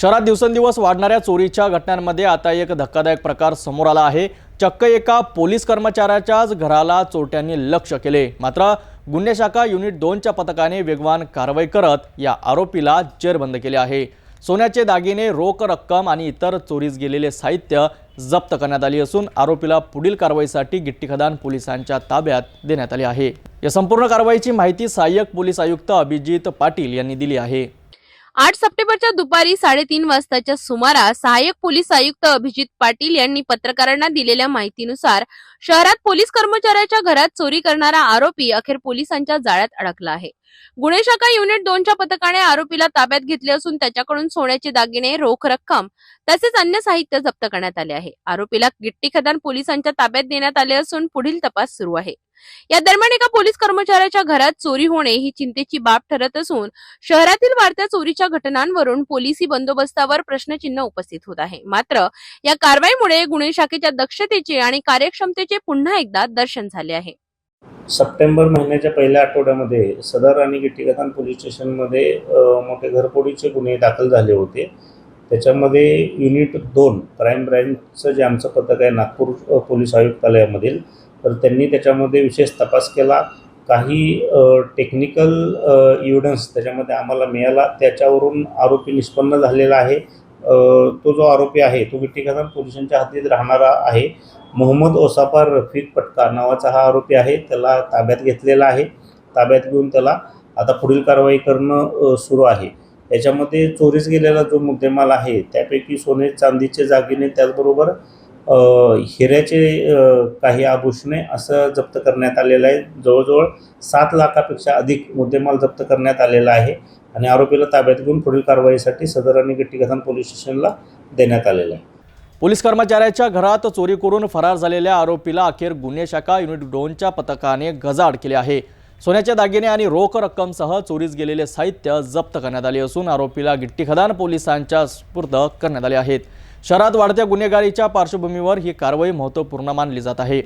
शहरात दिवसेंदिवस वाढणाऱ्या चोरीच्या घटनांमध्ये आता एक धक्कादायक प्रकार समोर आला आहे. चक्क एका पोलीस कर्मचाऱ्याच्याच घराला चोरट्यांनी लक्ष केले. मात्र गुन्हे शाखा युनिट दोनच्या पथकाने वेगवान कारवाई करत या आरोपीला जेरबंद केले आहे. सोन्याचे दागिने रोख रक्कम आणि इतर चोरीस गेलेले साहित्य जप्त करण्यात आली असून आरोपीला पुढील कारवाईसाठी गिट्टीखदान पोलिसांच्या ताब्यात देण्यात आले आहे. या संपूर्ण कारवाईची माहिती सहाय्यक पोलीस आयुक्त अभिजित पाटील यांनी दिली आहे. आठ सप्टेंबरच्या दुपारी साडेतीन वाजताच्या सुमारास सहाय्यक पोलीस आयुक्त अभिजित पाटील यांनी पत्रकारांना दिलेल्या माहितीनुसार शहरात पोलीस कर्मचाऱ्याच्या घरात चोरी करणारा आरोपी अखेर पोलिसांच्या जाळ्यात अडकला आहे. गुन्हे शाखा युनिट दोनच्या पथकाने आरोपीला ताब्यात घेतले असून त्याच्याकडून सोन्याचे दागिने रोख रक्कम तसेच अन्य साहित्य जप्त करण्यात आले आहे. आरोपीला गिट्टी खदान पोलिसांच्या ताब्यात देण्यात आले असून पुढील तपास सुरू आहे. या दरम्यान एका पोलीस कर्मचाऱ्याच्या घरात चोरी होणे ही चिंतेची बाब ठरत असून शहरातील वाढत्या चोरीच्या घटनांवरून पोलिसी बंदोबस्तावर प्रश्नचिन्ह उपस्थित होत आहे. मात्र या कारवाईमुळे गुन्हे शाखेच्या दक्षतेचे आणि कार्यक्षमतेचे पुन्हा एकदा दर्शन झाले आहे. सप्टेंबर महिन्याच्या पहिल्या आठवड्यामध्ये सदर आणि गिट्टीकथान पोलीस स्टेशनमध्ये मोठे घरफोडीचे गुन्हे दाखल झाले होते. त्याच्यामध्ये युनिट दोन क्राईम ब्रँचचं जे आमचं पथक आहे नागपूर पोलीस आयुक्तालयामधील तर त्यांनी त्याच्यामध्ये विशेष तपास केला. काही टेक्निकल इव्हिडन्स त्याच्यामध्ये आम्हाला मिळाला. त्याच्यावरून आरोपी निष्पन्न झालेला आहे. तो जो आरोपी आहे तो गिट्टीकथान पोलिसांच्या हद्दीत राहणारा आहे. मोहम्मद ओसाफार रफिक पटका नावाचा हा आरोपी आहे. त्याला ताब्यात घेतलेला आहे. ताब्यात घेऊन त्याला आता पुढील कारवाई करणं सुरू आहे. याच्यामध्ये चोरीस गेलेला जो मुद्देमाल आहे त्यापैकी सोने चांदीचे जागिने त्याचबरोबर हिऱ्याचे काही आभूषणे असं जप्त करण्यात आलेलं आहे. जवळजवळ सात लाखापेक्षा अधिक मुद्देमाल जप्त करण्यात आलेला आहे आणि आरोपीला ताब्यात घेऊन पुढील कारवाईसाठी सदर आणि गट्टीकथान पोलीस स्टेशनला देण्यात आलेलं आहे. पोलीस कर्मचाऱ्याच्या घरात चोरी करून फरार झालेल्या आरोपीला अखेर गुन्हे शाखा युनिट दोनच्या पथकाने गजाआड केले आहे. सोन्याच्या दागिने आणि रोख रक्कमसह चोरीस गेलेले साहित्य जप्त करण्यात आले असून आरोपीला गिट्टीखदान पोलिसांच्या सुपूर्द करण्यात आले आहेत. शहरात वाढत्या गुन्हेगारीच्या पार्श्वभूमीवर ही कारवाई महत्त्वपूर्ण मानली जात आहे.